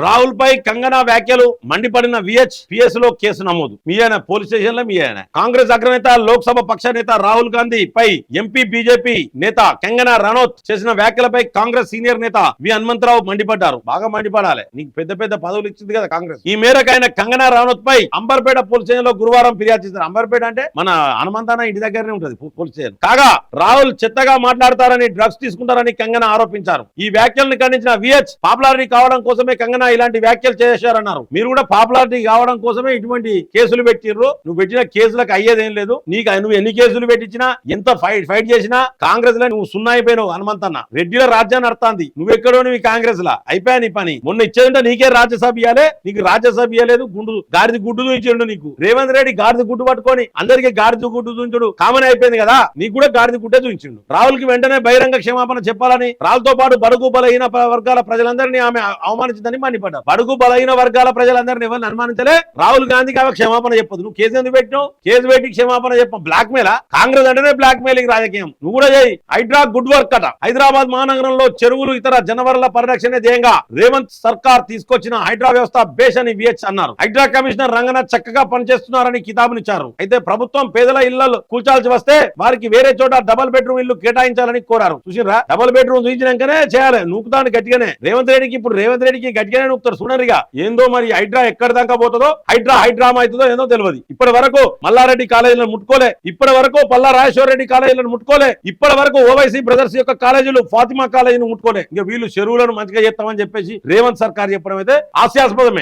రాహుల్ పై కంగనా వ్యాఖ్యలు మండిపడిన విహెచ్ పిఎస్లో కేసు నమోదు. మీ ఆయన పోలీస్ స్టేషన్లో మీ ఆయన. కాంగ్రెస్ అగ్రనేత లోక్సభ పక్ష నేత రాహుల్ గాంధీ పై ఎంపీ బీజేపీ నేత కంగనా రనౌత్ చేసిన వ్యాఖ్యలపై కాంగ్రెస్ సీనియర్ నేత వి. హనుమంతరావు మండిపడ్డారు. బాగా మండిపడాలి. నీకు పెద్ద పెద్ద పదవులు ఇచ్చింది కదా కాంగ్రెస్. ఈ మేరకు ఆయన కంగనా రనౌత్ పై అంబర్పేట పోలీస్ స్టేషన్లో గురువారం ఫిర్యాదు చేశారు. అంబర్పేట అంటే మన హనుమంతాన ఇంటి దగ్గరనే ఉంటది పోలీస్ స్టేషన్. కాగా రాహుల్ చెత్తగా మాట్లాడతారని డ్రగ్స్ తీసుకుంటారని కంగనా ఆరోపించారు. ఈ వ్యాఖ్యలను ఖండించిన విహెచ్ పాపులారిటీ కావడం కోసమే కంగనా ఇలాంటి వ్యాఖ్యలు చేశారన్నారు. మీరు కూడా పాపులారిటీ కావడం కోసమే ఇటువంటి కేసులు పెట్టిర్రు. నువ్వు పెట్టిన కేసులకు అయ్యేదేం లేదు. నీకు నువ్వు ఎన్ని కేసులు పెట్టించినా ఎంత ఫైట్ ఫైట్ చేసినా కాంగ్రెస్లో నువ్వు సున్నా అయిపోయినావు హనుమంతన్న. రెడ్డిల రాజ్యాన్ని అర్థాంది నువ్వెక్కడో నువ్వు కాంగ్రెస్ లా అయిపోయా నీ పని. మొన్న ఇచ్చేదంటే నీకే రాజ్యసభ ఇవ్వాలే నీకు రాజ్యసభ ఇవ్వలేదు గుండు గాడిద గుడ్డు చూపించండు నీకు. రేవంత్ రెడ్డి గాడిద గుడ్డు పట్టుకొని అందరికి గాడిద గుడ్డు చూపించుడు కామన్ అయిపోయింది కదా. నీకు కూడా గాడిద గుడ్డే చూపించిండు రాహుల్కి వెంటనే బహిరంగ క్షమాపణ చెప్పాలని రాహుల్తో పాటు బడుగు బలహీన వర్గాల ప్రజలందరినీ ఆమె అవమానించిందని మండిపడ్డారు బడుగు బలహీన వర్గాల ప్రజలందరినీ ఎవరిని అనుమానించలే? రాహుల్ గాంధీకి ఆమె క్షమాపణ చెప్పదు నువ్వు కేసు ఎందుకు పెట్టినావు? కేసు పెట్టి క్షమాపణ చెప్ప బ్లాక్ మెయిల్ కాంగ్రెస్ అంటేనే బ్లాక్ మెయిలింగ్ రాజకీయం. నువ్వు కూడా చేయి. హైడ్రా గుడ్ వర్క్ అట. హైదరాబాద్ మహానగరంలో చెరువులు ఇతర జనవరుల పరిరక్షణ ధ్యేయంగా రేవంత్ సర్కార్ తీసుకొచ్చిన హైడ్రా వ్యవస్థ బేష్ అని విహెచ్ అన్నారు. హైడ్రా కమిషనర్ రంగనాథ్ చక్కగా పనిచేస్తున్నారని కితాబునిచ్చారు అయితే ప్రభుత్వం పేదల ఇళ్ళలో కూల్చాల్సి వస్తే వారికి వేరే చోట డబల్ బెడ్రూమ్ ఇల్లు కేటాయించాలని కోరారు. చూసిరా డబల్ బెడ్రూమ్ చూపించినాకనే చేయాలి. నూకుతాను గట్టిగానే. రేవంత్ రెడ్డికి ఇప్పుడు రేవంత్ రెడ్డికి గట్టిగానే నూకుతారు చూడరిగా ఏందో మరి హైడ్రా ఎక్కడి దాకా పోతుందో? హైడ్రా హైడ్రామా అవుతుందో ఏందో తెలియదు. ఇప్పటి వరకు మల్లారెడ్డి కాలేజీలను ముట్టుకోలే. ఇప్పటి వరకు పల్లా రాజేశ్వర రెడ్డి కాలేజీలను ముట్టుకోలే. ఇప్పటి వరకు ఓవైసీ బ్రదర్స్ యొక్క కాలేజీలు ఫాతిమా కాలేజీని ముట్టుకోలే. ఇంకా వీళ్ళు చెరువులను మంచిగా చేస్తామని చెప్పేసి రేవంత్ సర్కార్ చెప్పడం అయితే హాస్యాస్పదమే.